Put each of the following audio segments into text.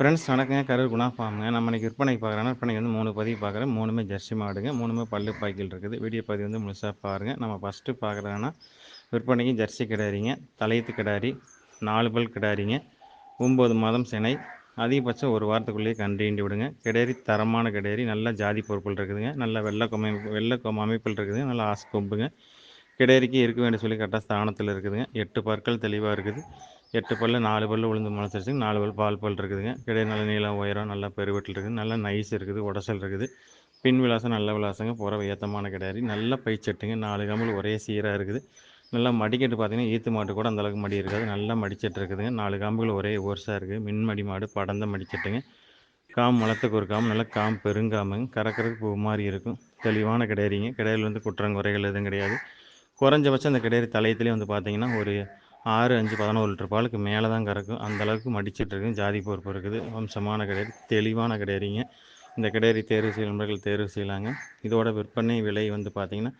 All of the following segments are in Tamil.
ஃப்ரெண்ட்ஸ் வணக்கங்க. கரூர் குணா ஃபார்முங்க. நம்ம இன்றைக்கி விற்பனைக்கு பார்க்குறோன்னா விற்பனைக்கு வந்து மூணு பதிவு பார்க்குறேன். மூணுமே ஜெர்சி மாடுங்க. மூணுமே பல்லு பாய்க்கில் இருக்குது. வீடியோ பதிவு வந்து முழுசாக பாருங்கள் நம்ம ஃபஸ்ட்டு பார்க்குறோன்னா விற்பனைக்கு ஜெர்சி கிடாரிங்க. தலையத்து கிடாரி நாலு பல் கிடாரிங்க. ஒம்பது மாதம் சினை. அதிகபட்சம் ஒரு வாரத்துக்குள்ளேயே கண்டீண்டு விடுங்க. கிடேரி தரமான கிடேரி. நல்ல ஜாதி பொருட்கள் இருக்குதுங்க. நல்ல வெள்ளை கொமை வெள்ளை கொம் அமைப்பில் இருக்குதுங்க. நல்லா ஆசை கொம்புங்க. கிடேரிக்கு இருக்க வேண்டிய சொல்லி கரெக்டாக ஸ்தானத்தில் இருக்குதுங்க. எட்டு பற்கள் தெளிவாக இருக்குது. எட்டு பல்லு நாலு பல்லு உளுந்து முளைச்சிருச்சுங்க நாலு பல் பால் பல் இருக்குதுங்க. கிடையாது நல்ல நீளம் உயரம் நல்லா பெருவெட்டில் இருக்குது. நல்லா நைஸ் இருக்குது உடசல் இருக்குது. பின் விலாசம் நல்ல விலாசங்க. புறவை ஏத்தமான கிடையாது. நல்ல பைச்சட்டுங்க. நாலு கம்பல் ஒரே சீராக இருக்குது. நல்லா மடிக்கட்டு பார்த்தீங்கன்னா ஈத்து மாட்டு கூட அந்தளவுக்கு மடி இருக்காது. நல்லா மடிச்சட்டு இருக்குதுங்க. நாலு காம்புகள் ஒரே ஓர்ஸாக இருக்குது மின்மடி மாடு படந்த மடிச்சட்டுங்க. காம் மலத்துக்கு ஒரு காம் நல்லா காம் பெருங்காமுங்க. கறக்கறதுக்கு பூ மாதிரி இருக்கும். தெளிவான கிடையாதுங்க. கிடையாது வந்து குற்றங்குறைகள் எதுவும் கிடையாது. குறைஞ்சபட்சம் அந்த கிடையாது தலையத்துலேயே வந்து பார்த்தீங்கன்னா ஒரு ஆறு அஞ்சு பதினோரு லிட்டர் பாலுக்கு மேலே தான் கறக்கும் அந்தளவுக்கு மடிச்சிட்டு ஜாதி பொறுப்பு இருக்குது. வம்சமான கிடையாது. தெளிவான கிடையாதுங்க. இந்த கிடையாது. தேர்வு செய்யும் நண்பர்கள் தேர்வு செய்யலாங்க. இதோட விற்பனை விலை வந்து பார்த்திங்கன்னா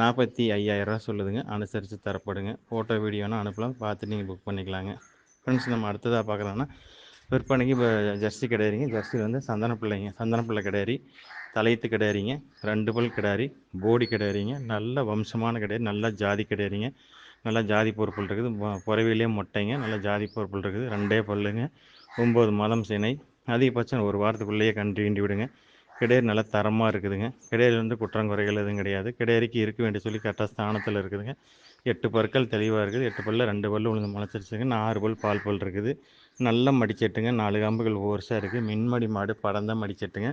நாற்பத்தி ஐயாயிரரூவா சொல்லுதுங்க. அனுசரித்து தரப்படுங்க. ஃபோட்டோ வீடியோனா அனுப்பலாம். பார்த்துட்டு நீங்கள் புக் பண்ணிக்கலாங்க. ஃப்ரெண்ட்ஸ் நம்ம அடுத்ததாக பார்க்குறோன்னா விற்பனைக்கு இப்போ ஜெர்சி கிடையாதுங்க. ஜெர்சி வந்து சந்தன பிள்ளைங்க. சந்தன பிள்ளை கிடையாது. தலையத்து கிடையாதுங்க. ரெண்டு பல் கிடாரி போடி கிடையாதுங்க. நல்ல வம்சமான கிடையாது. நல்ல ஜாதி கிடையாதுங்க. நல்லா ஜாதி பொறுப்புள் இருக்குது. புறவிலே மொட்டைங்க நல்லா ஜாதி பொறுப்புள் இருக்குது. ரெண்டே பல்லுங்க ஒம்பது மாதம் சினை அதிகபட்சம் ஒரு வாரத்துக்குள்ளேயே கண்டு விடுங்க. கிடையாது நல்லா தரமாக இருக்குதுங்க. கிடையாது வந்து குற்றங்குறைகள் எதுவும் கிடையாது. கிடையாதுக்கு இருக்க வேண்டிய சொல்லி கரெக்டாக ஸ்தானத்தில் இருக்குதுங்க. எட்டு பற்கள் தெளிவாக இருக்குது. எட்டு பல்ல ரெண்டு பல்லு உளுந்து முளைச்சிருச்சுங்க. ஆறு பல் பால் பல் இருக்குது. நல்ல மடிச்சட்டுங்க. நாலு காம்புகள் ஓர்ஸாக இருக்குது மின்மடி மாடு பறந்த மடிச்சட்டுங்க.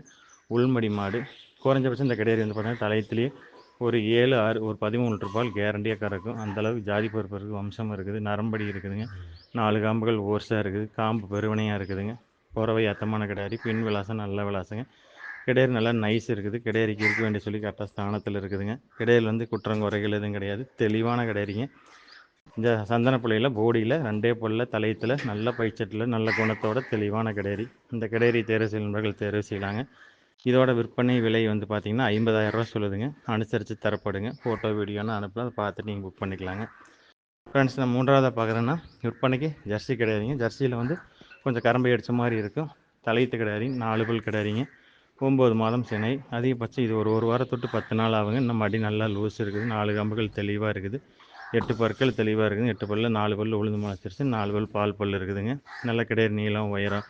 உள்மடி மாடு. குறைஞ்சபட்சம் இந்த கிடையாது வந்து பார்த்தீங்கன்னா தலையத்துலேயே ஒரு ஏழு ஆறு ஒரு பதிமூணு லிட்டர் கேரண்டியாக கறக்கும். அந்தளவுக்கு ஜாதி பருப்பு இருக்குது வம்சம் இருக்குது நரம்படி இருக்குதுங்க. நாலு காம்புகள் ஓர்ஸாக இருக்குது காம்பு பெருவனையாக இருக்குதுங்க. புறவை அத்தமான கிடையாது பின் விலாசம் நல்ல விலாசங்க. கிடையாது நல்லா நைஸ் இருக்குது கிடையாதுக்கு இருக்க வேண்டிய சொல்லி கரெக்டாக ஸ்தானத்தில் இருக்குதுங்க. கிடையில் வந்து குற்றங்குறைகள் எதுவும் கிடையாது தெளிவான கிடையாதுங்க இந்த சந்தன பிள்ளையில் போடியில் ரெண்டே பொல்ல தலையத்தில் நல்ல பைச்சட்டில் நல்ல குணத்தோட தெளிவான கிடையாது இந்த கிடையாது தேர்வு செய்யும் நண்பர்கள் தேர்வு செய்யலாங்க. இதோட விற்பனை விலை வந்து பார்த்திங்கன்னா ஐம்பதாயிரரூவா சொல்லுதுங்க. அனுசரித்து தரப்படுங்க. ஃபோட்டோ வீடியோன்னு அனுப்பலாம் அதை பார்த்துட்டு நீங்கள் புக் பண்ணிக்கலாங்க. ஃப்ரெண்ட்ஸ் நான் மூன்றாவதாக பார்க்குறேன்னா விற்பனைக்கு ஜெர்சி கிடையாதுங்க. ஜெர்சியில் வந்து கொஞ்சம் கரம்பை அடித்த மாதிரி இருக்கும். தலையத்து கிடையாதுங்க. நாலு பல் கிடையாதுங்க. ஒம்பது மாதம் சினை. அதிகபட்சம் இது ஒரு ஒரு வாரத்தொட்டு பத்து நாள் ஆகுங்க. இன்னும் மடி நல்லா லூஸ் இருக்குது. நாலு கம்புகள் தெளிவாக இருக்குது. எட்டு பற்கள் தெளிவாக இருக்குது எட்டு பல்ல நாலு பல் உளுந்து முளைச்சிருச்சு. நாலு பல் பால் பல் இருக்குதுங்க. நல்ல கிடையாது. நீளம் உயரம்.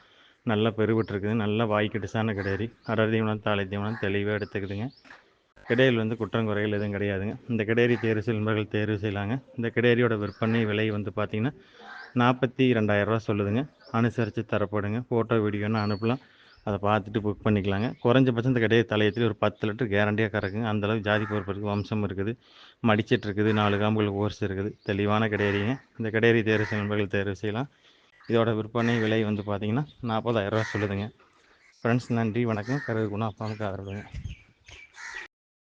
நல்லா பெருவிட்டுருக்குது. நல்லா வாய்க்கிட்டுசான கிடையாது. அடர் தீவனம் தாலை தீவனம் தெளிவாக எடுத்துக்குதுங்க. கிடையில் வந்து குற்றங்குறைகள் எதுவும் கிடையாதுங்க. இந்த கிடையரி தேர்வு செல்பர்கள் தேர்வு செய்யலாங்க. இந்த கிடையரியோட விற்பனை விலை வந்து பார்த்திங்கன்னா நாற்பத்தி ரெண்டாயிரரூவா சொல்லுதுங்க. அனுசரித்து தரப்படுங்க. ஃபோட்டோ வீடியோன்னு அனுப்பலாம். அதை பார்த்துட்டு புக் பண்ணிக்கலாங்க. குறைஞ்சபட்சம் இந்த கிடையாது தலையத்தில் ஒரு பத்து லிட்டர் கேரண்டியாக கறக்குங்க. அந்தளவுக்கு ஜாதி பொறுப்பு வம்சம் இருக்குது. மடிச்சிட்டு இருக்குது நாலு காம்புகள் ஓர்ஸ் இருக்குது. தெளிவான கிடையாதுங்க இந்த கிடையரி தேர்வு செய்யும் தேர்வு செய்யலாம். இதோட விற்பனை விலை வந்து பார்த்திங்கன்னா நாற்பதாயிரரூவா சொல்லுதுங்க. ஃப்ரெண்ட்ஸ் நன்றி வணக்கம். கருது குணா அப்பாவுக்கு ஆதரவுங்க